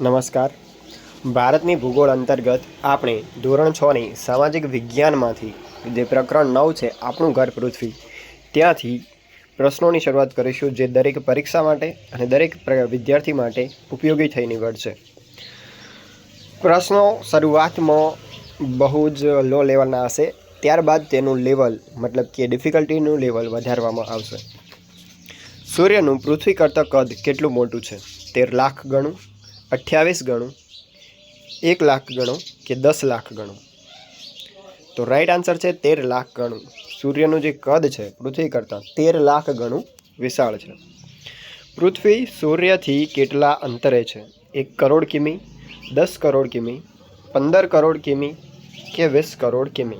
નમસ્કાર. ભારતની ભૂગોળ અંતર્ગત આપણે ધોરણ છની સામાજિક વિજ્ઞાનમાંથી જે પ્રકરણ નવ છે, આપણું ઘર પૃથ્વી, ત્યાંથી પ્રશ્નોની શરૂઆત કરીશું જે દરેક પરીક્ષા માટે અને દરેક વિદ્યાર્થી માટે ઉપયોગી થઈ નીવડશે પ્રશ્નો શરૂઆતમાં બહુ જ લો લેવલના હશે, ત્યારબાદ તેનું લેવલ મતલબ કે ડિફિકલ્ટીનું લેવલ વધારવામાં આવશે. સૂર્યનું પૃથ્વી કરતાં કદ કેટલું મોટું છે? તેર લાખ ગણું. અઠ્યાવીસ ગણું, એક લાખ ગણું કે દસ લાખ ગણું? તો રાઈટ આન્સર છે તેર લાખ ગણું. સૂર્યનું જે કદ છે, પૃથ્વી કરતાં તેર લાખ ગણું વિશાળ છે. પૃથ્વી સૂર્યથી કેટલા અંતરે છે? એક કરોડ કિમી, દસ કરોડ કિમી, પંદર કરોડ કિમી કે વીસ કરોડ કિમી?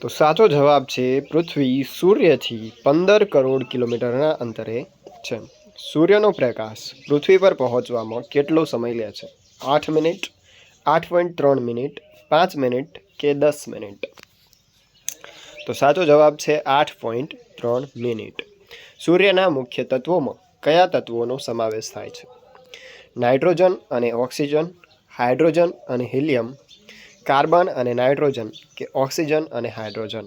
તો સાચો જવાબ છે પૃથ્વી સૂર્યથી પંદર કરોડ કિલોમીટરના અંતરે છે. સૂર્યનો પ્રકાશ પૃથ્વી પર પહોંચવામાં કેટલો સમય લે છે? આઠ મિનિટ, આઠ પોઈન્ટ ત્રણ મિનિટ, પાંચ મિનિટ કે દસ મિનિટ? તો સાચો જવાબ છે આઠ પોઈન્ટ ત્રણ મિનિટ. સૂર્યના મુખ્ય તત્વોમાં કયા તત્વોનો સમાવેશ થાય છે? નાઇટ્રોજન અને ઓક્સિજન, હાઇડ્રોજન અને હિલિયમ, કાર્બન અને નાઇટ્રોજન કે ઓક્સિજન અને હાઇડ્રોજન?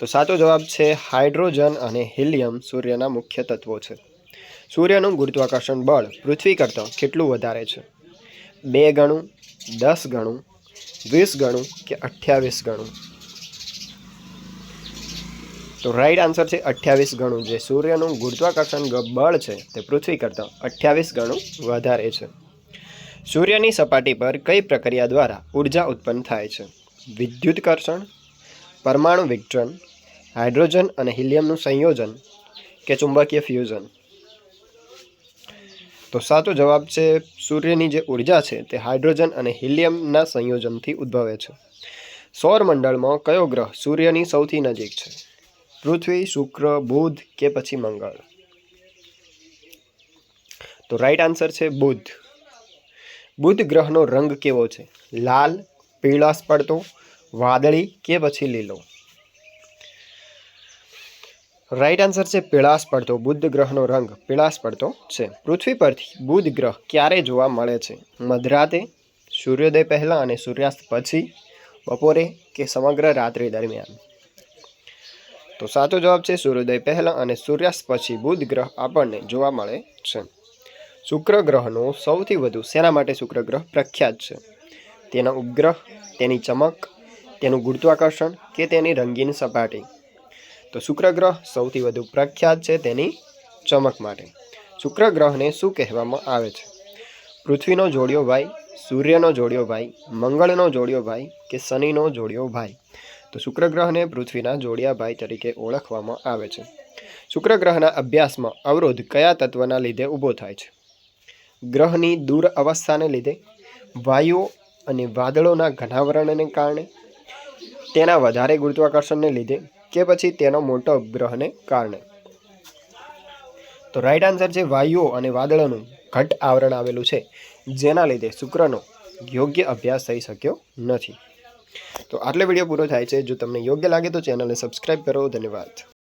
તો સાચો જવાબ છે હાઇડ્રોજન અને હિલિયમ સૂર્યના મુખ્ય તત્વો છે. સૂર્યનું ગુરુત્વાકર્ષણ બળ પૃથ્વી કરતાં કેટલું વધારે છે? બે ગણું, દસ ગણું, વીસ ગણું કે અઠ્યાવીસ ગણું? તો રાઈટ આન્સર છે અઠ્યાવીસ ગણું. જે સૂર્યનું ગુરુત્વાકર્ષણ બળ છે તે પૃથ્વી કરતાં અઠ્યાવીસ ગણું વધારે છે. સૂર્યની સપાટી પર કઈ પ્રક્રિયા દ્વારા ઊર્જા ઉત્પન્ન થાય છે? વિદ્યુતકર્ષણ, પરમાણુ વિઘટન હાઇડ્રોજન અને હિલિયમનું સંયોજન કે ચુંબકીય ફ્યુઝન? તો સાચો જવાબ છે, સૂર્યની જે ઊર્જા છે તે હાઇડ્રોજન અને હિલિયમના સંયોજનથી ઉદ્ભવે છે. સૌરમંડળમાં કયો ગ્રહ સૂર્યની સૌથી નજીક છે? પૃથ્વી, શુક્ર, બુધ કે પછી મંગળ? તો રાઈટ આન્સર છે બુધ. બુધ ગ્રહનો રંગ કેવો છે? લાલ, પીળાશ પડતો, વાદળી કે પછી લીલો? રાઈટ આન્સર છે પીળાશ પડતો, બુધ ગ્રહનો રંગ પીળાશ પડતો છે. પૃથ્વી પરથી બુધ ગ્રહ ક્યારે જોવા મળે છે? મધરાતે, સૂર્યોદય પહેલાં અને સૂર્યાસ્ત પછી, બપોરે કે સમગ્ર રાત્રિ દરમિયાન? તો સાચો જવાબ છે સૂર્યોદય પહેલાં અને સૂર્યાસ્ત પછી બુધ ગ્રહ આપણને જોવા મળે છે. શુક્ર ગ્રહનો સૌથી વધુ શેના માટે શુક્ર ગ્રહ પ્રખ્યાત છે? તેના ઉપગ્રહ, તેની ચમક, તેનું ગુરુત્વાકર્ષણ કે તેની રંગીન સપાટી? તો શુક્ર ગ્રહ સૌથી વધુ પ્રખ્યાત છે તેની ચમક માટે. શુક્ર ગ્રહને શું કહેવામાં આવે છે? પૃથ્વીનો જોડિયો ભાઈ, સૂર્યનો જોડિયો ભાઈ, મંગળનો જોડિયો ભાઈ કે શનિનો જોડિયો ભાઈ? તો શુક્ર ગ્રહને પૃથ્વીના જોડિયા ભાઈ તરીકે ઓળખવામાં આવે છે. શુક્ર ગ્રહના અભ્યાસમાં અવરોધ કયા તત્વના લીધે ઊભો થાય છે? ગ્રહની દૂર અવસ્થાને લીધે વાયુઓ અને વાદળોના ઘનાવરણને કારણે, તેના વધારે ગુરુત્વાકર્ષણને લીધે કે પછી તેનો મોટો ઉપગ્રહને કારણે. તો રાઈટ આન્સર છે વાયુઓ અને વાદળોનું ઘટ આવરણ આવેલું છે, જેના લીધે શુક્રનો યોગ્ય અભ્યાસ થઈ શક્યો નથી. તો આટલો વીડિયો પૂરો થાય છે. જો તમને યોગ્ય લાગે તો ચેનલને સબસ્ક્રાઈબ કરો. ધન્યવાદ.